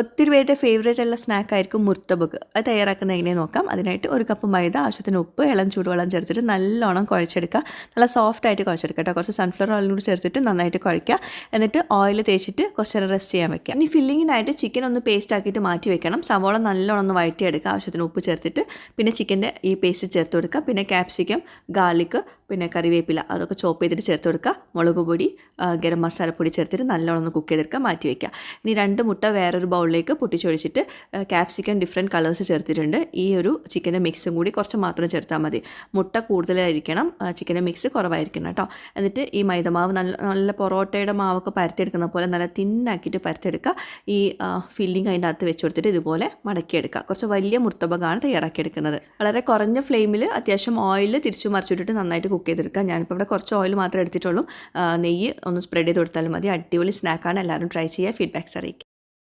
ഒത്തിരി പേരുടെ ഫേവറേറ്റ് ഉള്ള സ്നാക്ക് ആയിരിക്കും മുർത്തബക്ക് അത് തയ്യാറാക്കുന്ന എങ്ങനെ നോക്കാം. അതിനായിട്ട് ഒരു കപ്പ് മൈദ ആവശ്യത്തിന് ഉപ്പ് ഇളം ചൂടുവെള്ളം ചേർത്തിട്ട് നല്ലോണം കുഴച്ചെടുക്കുക. നല്ല സോഫ്റ്റ് ആയിട്ട് കുഴച്ചെടുക്കുക കേട്ടോ. കുറച്ച് സൺഫ്ലവർ ഓയിലും കൂടി ചേർത്തിട്ട് നന്നായിട്ട് കുഴയ്ക്കുക. എന്നിട്ട് ഓയിൽ തേച്ചിട്ട് കുറച്ച് നേരം റെസ്റ്റ് ചെയ്യാൻ വെക്കുക. ഇനി ഫില്ലിങ്ങിനായിട്ട് ചിക്കൻ ഒന്ന് പേസ്റ്റ് ആക്കിയിട്ട് മാറ്റി വെക്കണം. സവോള നല്ലോണം ഒന്ന് വഴറ്റിയെടുക്കുക ആവശ്യത്തിന് ഉപ്പ് ചേർത്തിട്ട് പിന്നെ ചിക്കന്റെ ഈ പേസ്റ്റ് ചേർത്ത് കൊടുക്കുക. പിന്നെ ക്യാപ്സിക്കം ഗാർലിക് പിന്നെ കറിവേപ്പില അതൊക്കെ ചോപ്പ് ചെയ്തിട്ട് ചേർത്ത് കൊടുക്കുക. മുളക് പൊടി ഗരം മസാലപ്പൊടി ചേർത്തിട്ട് നല്ലോണം ഒന്ന് കുക്ക് ചെയ്തെടുക്കുക. മാറ്റി വയ്ക്കുക ഇനി രണ്ട് മുട്ട വേറൊരു ബൗളിലേക്ക് പൊട്ടിച്ചൊഴിച്ചിട്ട് ക്യാപ്സിക്കം ഡിഫറെന്റ് കളേഴ്സ് ചേർത്തിട്ടുണ്ട്. ഈ ഒരു ചിക്കന്റെ മിക്സും കൂടി കുറച്ച് മാത്രം ചേർത്താൽ മതി. മുട്ട കൂടുതലായിരിക്കണം ചിക്കന്റെ മിക്സ് കുറവായിരിക്കണം കേട്ടോ എന്നിട്ട് ഈ മൈദമാവ് നല്ല നല്ല പൊറോട്ടയുടെ മാവൊക്കെ പരത്തിയെടുക്കുന്ന പോലെ നല്ല തിന്നാക്കിയിട്ട് പരത്തിയെടുക്കുക. ഈ ഫില്ലിങ് അതിന്റെ അകത്ത് വെച്ച് കൊടുത്തിട്ട് ഇതുപോലെ മടക്കിയെടുക്കുക. കുറച്ച് വലിയ മുർത്തബകാണ് തയ്യാറാക്കിയെടുക്കുന്നത്. വളരെ കുറഞ്ഞ ഫ്ലെയിമിൽ അത്യാവശ്യം ഓയിൽ തിരിച്ചു മറിച്ചിട്ടിട്ട് നന്നായിട്ട് കുക്ക് ചെയ്തെടുക്കുക. ഞാനിപ്പോൾ ഇവിടെ കുറച്ച് ഓയിൽ മാത്രമേ എടുത്തിട്ടുള്ളൂ. നെയ്യ് ഒന്ന് സ്പ്രെഡ് ചെയ്ത് കൊടുത്താലും മതി. അടിപൊളി സ്നാക്കാണ് എല്ലാവരും ട്രൈ ചെയ്യുക. ഫീഡ്ബാക്ക്സ് അറിയിക്കുക.